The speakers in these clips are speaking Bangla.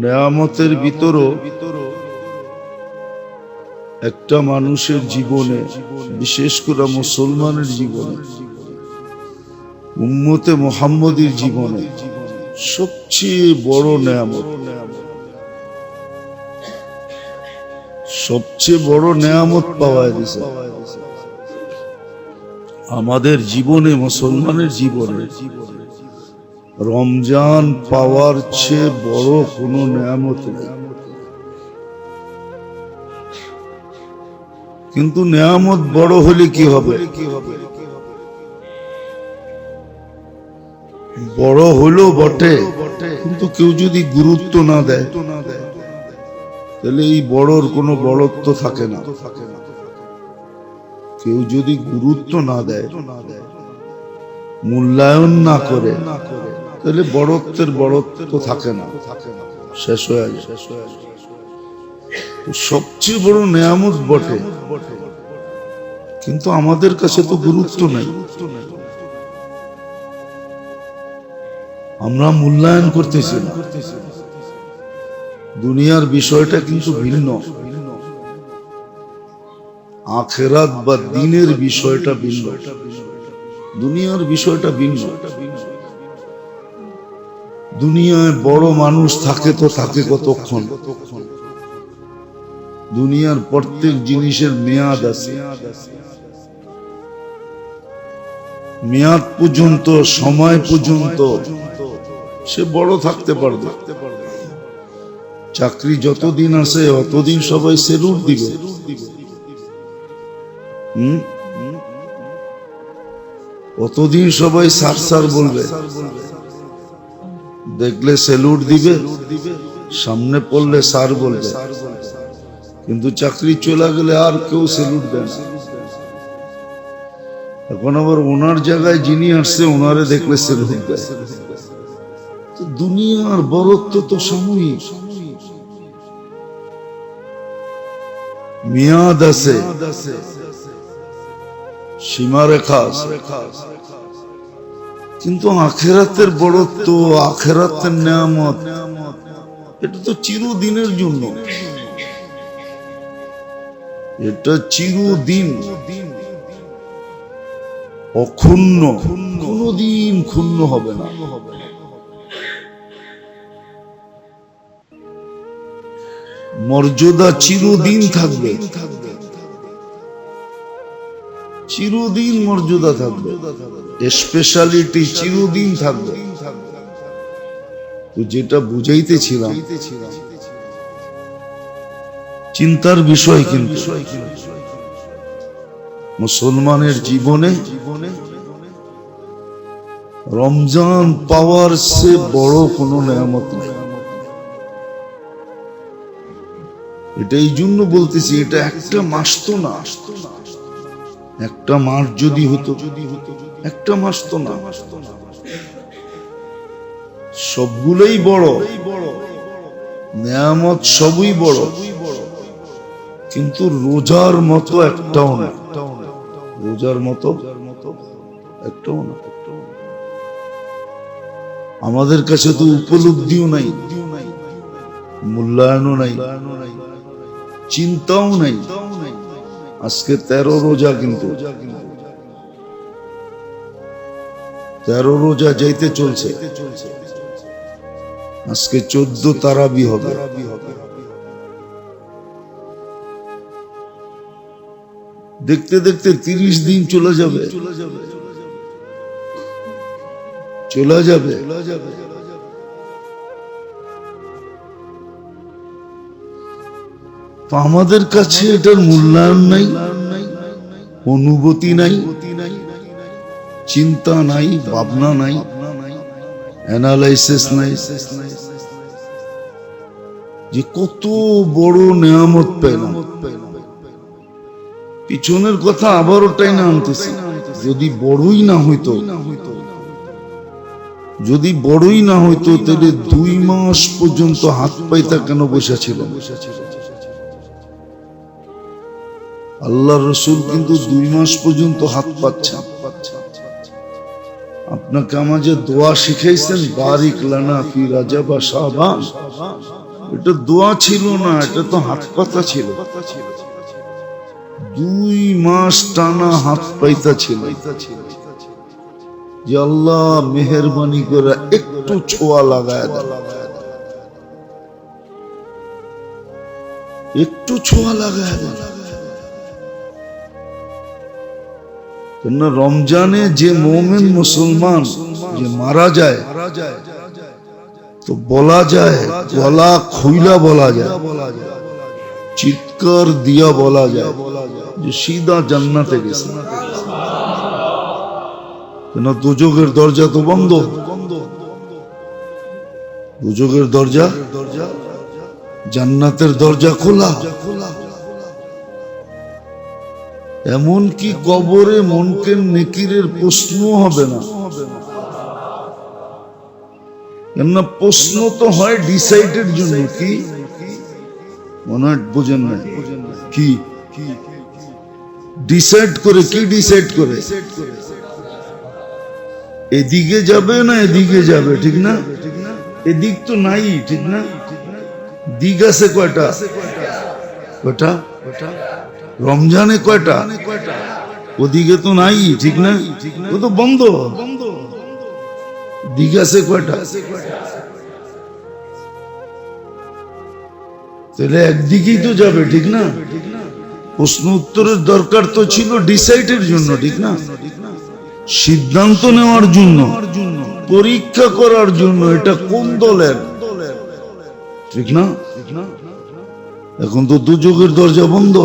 নেয়ামতের ভিতরও একটা মানুষের জীবনে, বিশেষ করে মুসলমানের জীবনে, উম্মতে মোহাম্মদীর জীবনে সবচেয়ে বড় নেয়ামত। সবচেয়ে বড় নেয়ামত পাওয়া গেছে। আমাদের জীবনে, মুসলমানের জীবনে রমজান পাওয়ার চেয়ে বড় কোনো নেয়ামত নেই। কিন্তু নেয়ামত বড় হলে কি হবে? বড় হলো বটে, কিন্তু কেউ যদি গুরুত্ব না দেয়, তাহলে এই বড়র কোনো বড়ত্ব থাকে না। কেউ যদি গুরুত্ব না দেয়, মূল্যায়ন না করে তাহলে বড়ত্বের বড়ত্ব থাকে না। শেষ হয়ে যায়। সবচেয়ে বড় নেয়ামত বটে। কিন্তু আমাদের কাছে তো গুরুত্ব নেই। আমরা মূল্যায়ন করতেছি দুনিয়ার বিষয়টা কিন্তু ভিন্ন। আখেরাত বা দিনের বিষয়টা ভিন্ন। দুনিয়ার বিষয়টা ভিন্ন। দুনিয়ায় বড় মানুষ থাকে তো থাকে কতক্ষণ? দুনিয়ার প্রত্যেক জিনিসের মেয়াদ আছে। মেয়াদ পর্যন্ত, সময় পর্যন্ত সে বড় থাকতে পারবে। চাকরি যতদিন আছে, অতদিন সবাই সেলুট দিবে। অতদিন সবাই সার সার বলবে। দেখলে সেলুট দিবে, সামনে পড়লে সার বলবে। কিন্তু চাকরি চলে গেলে আর কেউ সেলুট দেয় না। এখন আবার ওনার জায়গায় যিনি আসছে, ওনারে দেখলে সেলুট দেয়। দুনিয়ার বরত্ব তো সাময়িক। মেয়াদ আছে, সীমারেখা আছে। কিন্তু আখেরাতের বড়ত্ব আখেরাতের নিয়ামত, এটা তো চিরদিনের জন্য। এটা চিরদিন। অক্ষুণ্ণ। কোনদিন ক্ষুণ্ণ হবে না। মর্যাদা চিরদিন থাকবে। চিরদিন মর্যাদা থাকবে। স্পেশালিটি চিরদিন থাকবে। তো যেটা বুঝাইতেছিলাম, চিন্তার বিষয় কিন্তু। মুসলমানের জীবনে রমজান পাওয়ার সে বড় কোনো নেয়ামত নেই। এটা এই জন্য বলতেছি, এটা একটা মাস তো না আসতো না। একটা মাস যদি হতো, একটা মাস তো না। সবগুলোই বড়। নেয়ামত সবই বড়। কিন্তু রোজার মতো একটাও না। রোজার মতো একটাও না। আমাদের কাছে তো উপলব্ধিও নাই, মূল্যায়নও নাই, চিন্তাও নাই। আজকে তেরো রোজা কিন্তু। তেরো রোজা যাইতে চলছে। আজকে চোদ্দ তারাবি হবে। দেখতে দেখতে তিরিশ দিন চলে যাবে। চলে যাবে। তো আমাদের কাছে এটার মূল্যায়ন নাই, অনুভূতি নাই, চিন্তা নাই, ভাবনা নাই অ্যানালাইসিস নাই। যে কত বড় নেয়ামত পেলাম। পিছনের কথা আবার ওটাই না আনতেছি। যদি বড়ই না হইতো, যদি বড়ই না হইতো, তাহলে দুই মাস পর্যন্ত হাত পাইতা কেন বসে ছিল আল্লাহ রসুল কিন্তু দুই মাস পর্যন্ত হাত পাচ্ছে আপনাকে আমাদের দোয়া শিখাইছেন, বারিক লানা ফি রাজা বা শাহবান এটা দোয়া ছিল না, এটা তো হাত পাতা ছিল। দুই মাস টানা হাত পাইতা ছিল। যে আল্লাহ মেহরবানি করে একটু ছোঁয়া লাগায় দেন। একটু ছোঁয়া লাগায় দেন। রমজানে যে মোমেন মুসলমান যে মারা যায়, তো বলা যায়, গলা খুইলা বলা যায়, চিৎকার দিয়া বলা যায় যে সিধা জান্নাতে গেছে। দুযোগের দরজা তো বন্ধ? দুযোগের দরজা? জান্নাতের দরজা খোলা খোলা। এমন কি কবরে মনকে নেকিরের প্রশ্ন হবে না। কেননা প্রশ্ন তো হয় ডিসাইডের জন্য, কি? মনে বোঝেন না কি? ডিসাইড করে, কি ডিসাইড করে? এদিকে যাবে না এদিকে যাবে, ঠিক না? এদিক তো নাই, ঠিক না? দিক আছে কয়টা? কয়টা? রমজানে কয়টা? ওদিকে তো নাই, ঠিক না? ও তো বন্ধ। আছে কয়টা? তাহলে একদিকেই তো যাবে, ঠিক না? প্রশ্ন উত্তরের দরকার তো ছিল ডিসাইডের জন্য, ঠিক না? সিদ্ধান্ত নেওয়ার জন্য, পরীক্ষা করার জন্য, এটা কোন দলের? ঠিক না? এখন তো দুযোগের দরজা বন্ধ।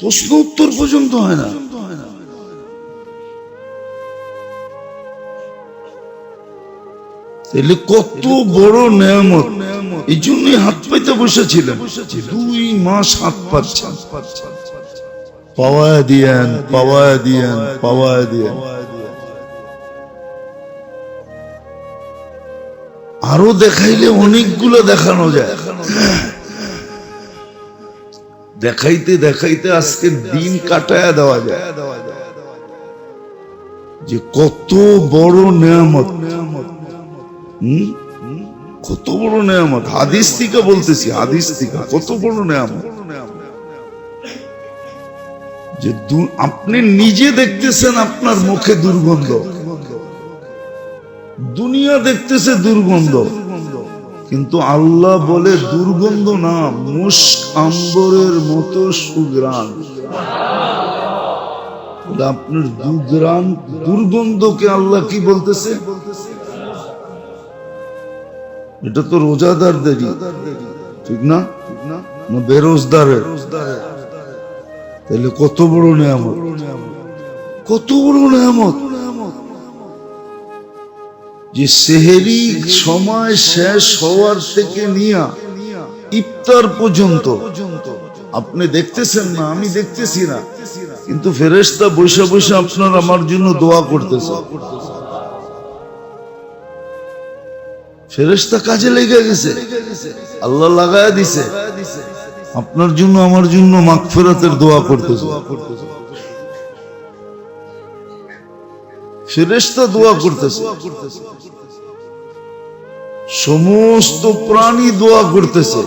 প্রশ্ন উত্তর পর্যন্ত হয় না। তাহলে কত বড় নেয়ামত। এই জন্যই হাত পাইতে বসেছিলেন। দুই মাস হাত পাচ্ছেন। পাওয়ায় দিয়েন পাওয়ায় দিয়েন পাওয়ায় দিয়েন। আরও দেখাইলে অনেকগুলো দেখানো যায়। দেখাইতে দেখাইতে আজকে দিন কাটায় দেওয়া যায়। যে কত বড় নেয়ামত? কত বড় নেয়ামত। হাদিস থেকে বলতেছি, হাদিস থেকে। কত বড় নেয়ামত। যে আপনি নিজে দেখতেছেন আপনার মুখে দুর্গন্ধ। দুনিয়া দেখতেছে দুর্গন্ধ। কিন্তু আল্লাহ বলে দুর্গন্ধ না, মুস্ক আম্বরের মতো তাহলে আপনার দুগ্রাম দুর্গন্ধকে আল্লাহ কি বলতেছে? এটা তো রোজাদার রোজাদারদেরই ঠিক না? না, বেরোজদারের। তাহলে কত বড় নিয়ামত? কত বড় নিয়ামত? যে সেহেরি সময় শেষ হওয়ার থেকে নিয়া ইফতার পর্যন্ত, আপনি দেখতেছেন না, আমি দেখতেছি না। কিন্তু ফেরেশতা বসে বসে আপনার আমার জন্য দোয়া করতেছে। ফেরেশতা কাজে লেগে গেছে। আল্লাহ লাগায় দিছে। আপনার জন্য, আমার জন্য মাগফিরাতের দোয়া করতেছে। ফেরেশতা দোয়া করতেছে। সমস্ত প্রাণী দোয়া করতেছে।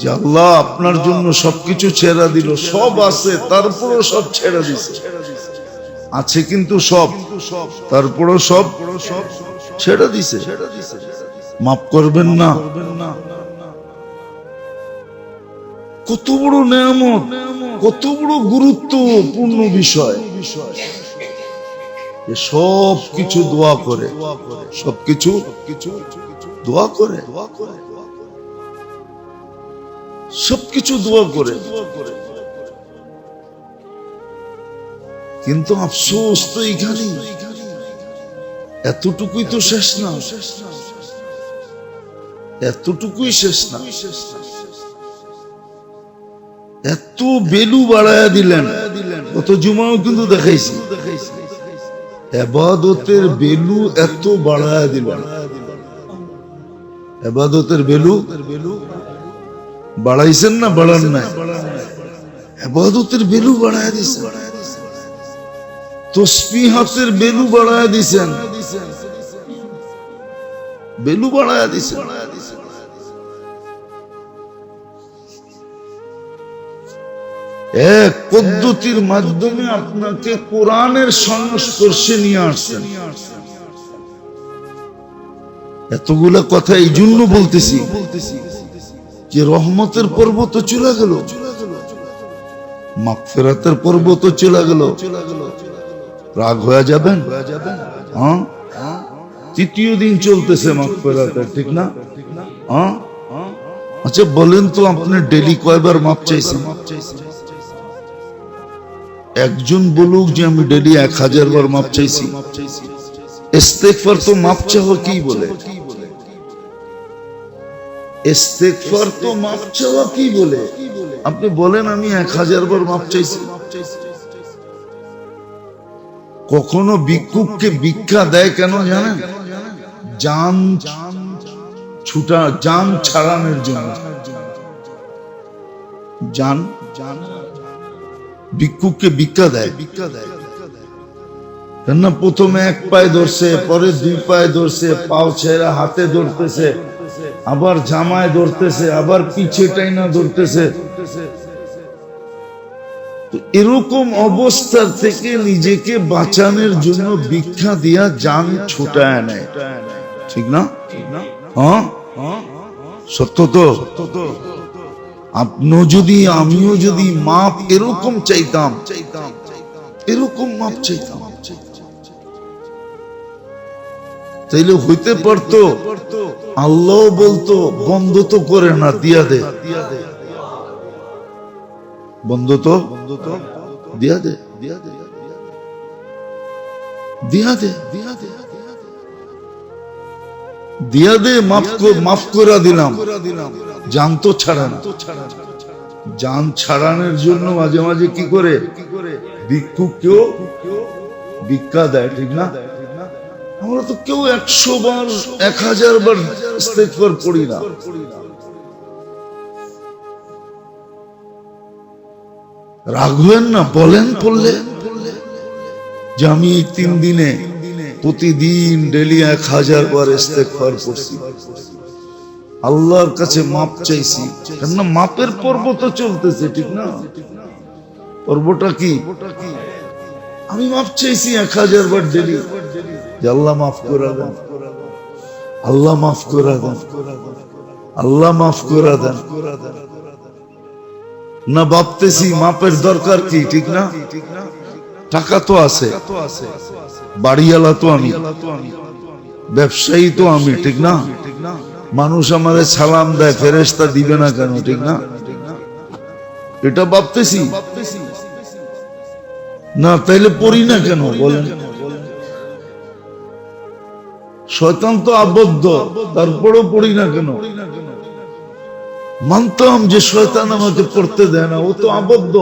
যে আল্লাহ আপনার জন্য সবকিছু ছেড়া দিল, সব আছে, তারপরও সব ছেড়া দিছে। আছে কিন্তু সব, তারপরও সব ছেড়ে দিছে। মাফ করবেন না। কত বড় নেয়ামত। কত বড় গুরুত্বপূর্ণ বিষয়। যে সব কিছু দোয়া করে সব কিছু দোয়া করে সব কিছু দোয়া করে। কিন্তু আফসোস তো এখানে এতটুকুই তো শেষ না। এতটুকুই শেষ না শেষ না। এত বেলু বাড়ায়া দিলেন কত জুমাও কিন্তু দেখাইছি। এবাদতের বেলু এত বাড়ায়া দিলেন। এবাদতের বেলু বাড়াইছেন না বাড়ান নাই? এবাদতের বেলু বাড়ায় দিছেন। তসবি হাতের বেলু বাড়ায় দিছেন। বেলু বাড়ায়া দিছে এক পদ্ধতির মাধ্যমে আপনাকে কোরআনের সংস্পর্শে নিয়ে আসছেন এতগুলা কথা এই জন্য বলতেছি যে রহমতের পর্ব তো চলে গেল পর্ব তো চলে গেল। রাগ হয়ে যাবেন? হ্যাঁ? তৃতীয় দিন চলতেছে মাগফিরাতের, ঠিক না? হ্যাঁ? আচ্ছা বলেন তো আপনি ডেলি কয়বার মাপ চাইছেন? একজন বলুক যে আমি ডেলি এক হাজার বার মাপ চাইছি। ইস্তেগফার তো মাপ চাওয়া কি বলে? ইস্তেগফার তো মাপ চাওয়া কি বলে? আপনি বলেন, আমি এক হাজার বার মাপ চাইছি। কখনো ভিক্ষুককে ভিক্ষা দেয় কেন জানেন? জান ছুটা জান ছাড়ানোর জন্য। জান জান ভিক্ষুককে ভিক্ষা দেয়। ভিক্ষা দেয় না প্রথমে এক পায়ে ধরছে পরে দুই পায়ে ধরছে পাও ছেড়া হাতে ধরতেছে আবার জামায় ধরতেছে আবার পিছে টাইনা ধরতেছে। এরকম অবস্থা থেকে নিজেকে বাঁচানোর জন্য ভিক্ষা দিয়া যান ছুটায় নেয়। ঠিক না? হ্যাঁ? সত্য তো। আপনিও যদি, আমিও যদি মাপ এরকম চাইতাম এরকম মাপ চাইতাম। তাইলে হইতে পারতো আল্লাহ বলতো, বন্ধ তো করে না, দিয়া দে। বন্ধ তো, দিয়া দে দিয়া দে দিয়া দে দিয়া দে। মাফ মাফ করে দিলাম। জান তো ছাড়া না জান ছাড়ানোর জন্য মাঝে মাঝে কি করে? ভিক্ষুক কেউ ভিক্ষা দেয়, ঠিক না? আমরা তো কেউ একশো বার, এক হাজার বার ইস্তেগফার পড়ি না। রাখবেন না, বলেন পড়লে। যে আমি তিন দিনে প্রতিদিন ডেলি এক হাজার বার ইস্তেগফার পড়ছি। আল্লাহর কাছে মাপ চাইছি। কেননা মাপের পর্ব তো চলতেছে, ঠিক না? পর্বটা কি? আমি মাপ চাইছি এক হাজার বার ডেলি। আল্লাহ মাফ করে দেন। আল্লাহ মাফ করে দেন। আল্লাহ মাফ করা দেন। না, ভাবতেছি মাপের দরকার কি, ঠিক না? টাকা তো আছে। বাড়িওয়ালা তো আমি। ব্যবসায়ী তো আমি, ঠিক না? মানুষ আমাদের সালাম দেয় ফেরেস্তা দিবে না কেন, ঠিক না? এটা ভাবতেছি। না, তাইলে পড়ি না কেন, বলেন। শয়তান তো আবদ্ধ, তারপরেও পড়ি না কেন? মানতাম যে শয়তান আমাকে পড়তে দেয় না, ও তো আবদ্ধ।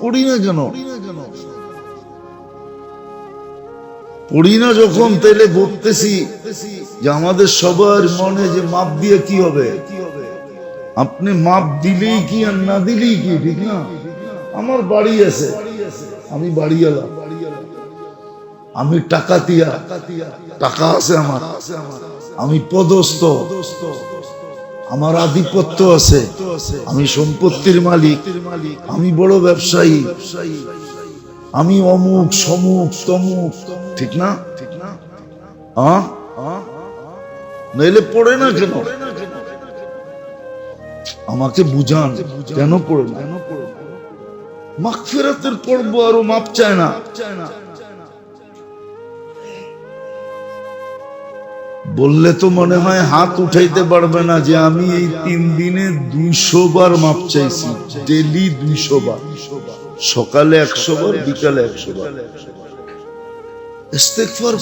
পড়ি না কেন? পড়ি না যখন, তাইলে বলতেছি যে আমাদের সবার মনে যে মাপ দিয়ে কি হবে? আপনি মাপ দিলেই কি আর না দিলেই কি, ঠিক না? আমার বাড়ি আছে। আমি বাড়িওয়ালা। আমি টাকা দিয়া টাকা আছে আমার। আমি পদস্থ। আমার আধিপত্য আছে। আমি সম্পত্তির মালিক। আমি বড় ব্যবসায়ী। আমি অমুক, সমুক, তমুক, ঠিক না? ঠিক না নইলে পড়ে না কেন? আমাকে বুঝান, কেন পড়ে না? মাগফিরাতের পড়ব আরও মাপ চায় না। বললে তো মনে হয় হাত উঠাইতে পারবে না যে আমি এই তিন দিনে দুইশো বার মাপ চাইছি, ডেলি দুইশো বার। সকালে একশো বার, বিকালে একশো বার।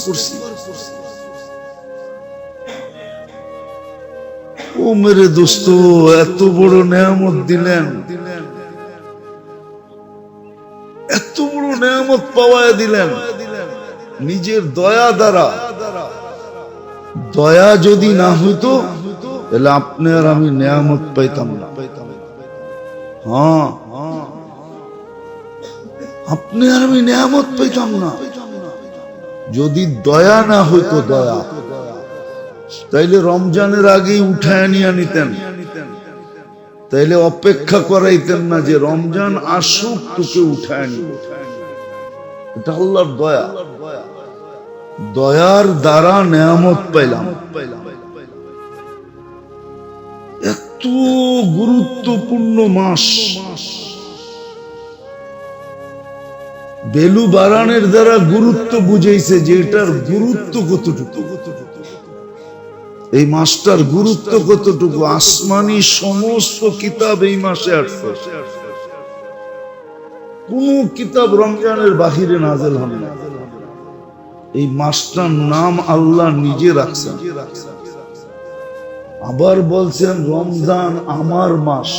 করছি। ও মেরে দোস্ত, এত বড় নেয়ামত দিলেন। এত বড় নেয়ামত পাওয়ায় দিলেন। নিজের দয়া দ্বারা। দয়া যদি না হইতো, তাহলে আপনি আর আমি নেয়ামত পাইতাম না। হ্যাঁ। আপনি আর আমি নেয়ামত পাইতাম না। যদি দয়া না হইতো দয়া। তাইলে রমজানের আগেই উঠায় নিয়ে নিতেন। তাইলে অপেক্ষা করাইতেন না যে রমজান আসুক, তোকে উঠায় নিব এটা আল্লাহর দয়া। দয়ার দ্বারা নেয়ামত পাইলাম। এত গুরুত্বপূর্ণ মাস। বেলু বারানের দ্বারা গুরুত্ব বুঝাইছে যে এটার গুরুত্ব কতটুকু কতটুকু? এই মাসটার গুরুত্ব কতটুকু? আসমানি সমস্ত কিতাব এই মাসে আসছে। কোন কিতাব রমজানের বাহিরে নাজেল হন না। এই মাসটার নাম আল্লাহ নিজে রাখছেন। আবার বলছেন, রমজান আমার মাস।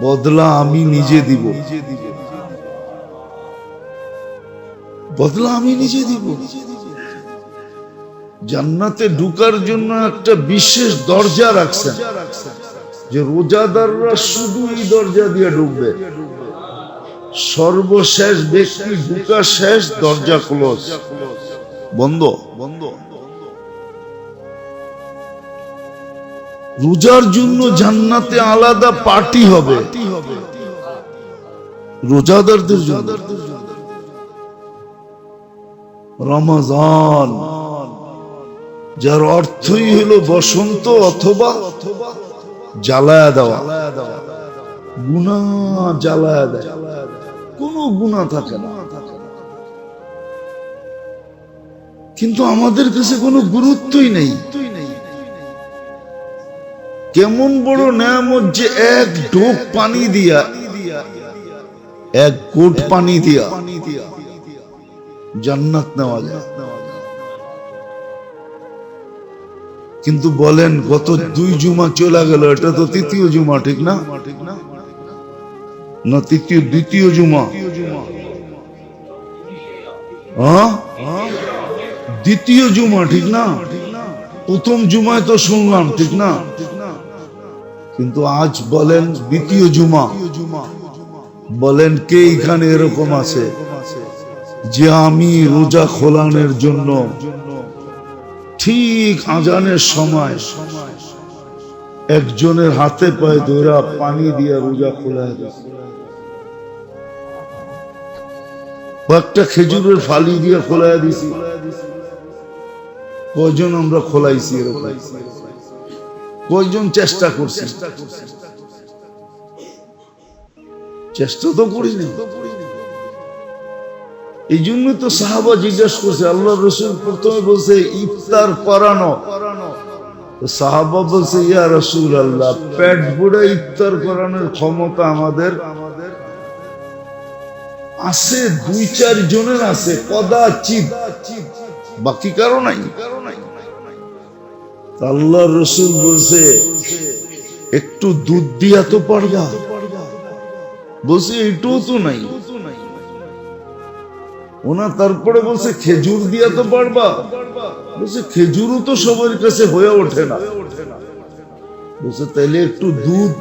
বদলা আমি নিজে দিব। বদলা আমি নিজে দিব। জান্নাতে ঢুকার জন্য একটা বিশেষ দরজা রাখছেন। যে রোজাদাররা শুধু এই দরজা দিয়ে ঢুকবে। সর্বশেষ ব্যক্তি ঢুকা শেষ দরজা ক্লোজ। বন্ধ বন্ধ। রোজার জন্য জান্নাতে আলাদা পার্টি হবে। রোজাদারদের জন্য। রমজান। যার অর্থই হলো বসন্ত অথবা জ্বালায়া দেওয়া। গুণা জ্বালায়া দেয়। কোনো গুণা থাকে না। কিন্তু আমাদের কাছে কোনো গুরুত্বই নেই। কেমন বড় নেয়ামত যে এক ঢোক পানি দিয়া, এক কোট পানি দিয়া জান্নাত নেওয়া যায়। কিন্তু বলেন, গত দুই জুমা চলে গেল, এটা তো তৃতীয় জুমা, ঠিক না? না, তৃতীয়, দ্বিতীয় জুমা? হ্যাঁ? দ্বিতীয় জুমা, ঠিক না? প্রথম জুমায় তো শুনলাম, ঠিক না? কিন্তু আজ বলেন, দ্বিতীয় জুমা। বলেন, কে এখানে এরকম আছে? যে আমি রোজা খোলানোর জন্য ঠিক আজানের সময় একজনের হাতে পায়ে ধরা পানি দিয়ে রোজা খোলা একটা খেজুরের ফালি দিয়ে খোলা দিছি। কয়জন আমরা খোলাইছি কয়জন চেষ্টা করছি? চেষ্টা তো করিনি। এই জন্য তো সাহাবা জিজ্ঞেস করছে, আল্লাহ রসুল প্রথমে বলছে, ইফতার করানো সাহাবা বলছে, ইয়া রসুল আল্লাহ পেট বুড়ে ইফতার করানোর ক্ষমতা আমাদের আছে, দুই, চার জনের আছে, কদাচিৎ। বাকি কারও নাই। আল্লাহ রসুল বলছে, একটু দুধ দিয়া তো পারবা। বলছে, এটাও তো নাই। ওনা তারপরে বলছে, খেজুর দিয়া তো পারবা বলছে, খেজুরও তো সবার কাছে হয়ে ওঠে না। বলছে, তাইলে একটু দুধ।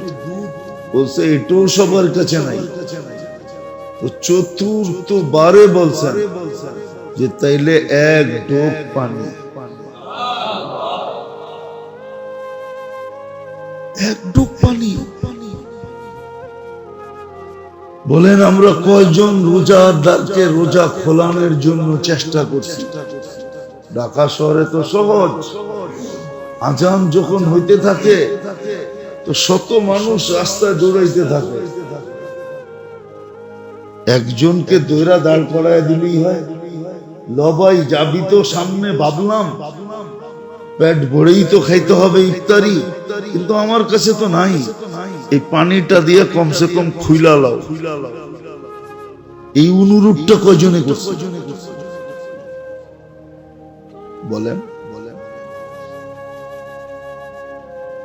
বলছে, এটাও সবার কাছে নাই। তো চতুর্থ বারে বলছেন যে, তাইলে এক ডোক পানি। এক ডোক পানি বলেন, আমরা কয়জন রোজাদারকে রোজা খোলানোর জন্য চেষ্টা করছি? ঢাকা শহরে তো সহজ। আজান যখন হইতে থাকে, তো শত মানুষ রাস্তায় দৌড়াইতে থাকে। একজনকে দৈরা দাঁড় করায় দিলেই হয়। লবাই যাবি তো সামনে ভাবলাম, পেট ভরেই তো খাইতে হবে ইফতারি, কিন্তু আমার কাছে তো নাই। এই পানিটা দিয়ে কমসে কম খুইলা লাও। এই অনুরোধটা কজনে করছে? বলেন।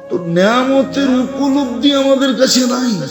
তো নিয়ামতের উপলব্ধি আমাদের কাছে নাই।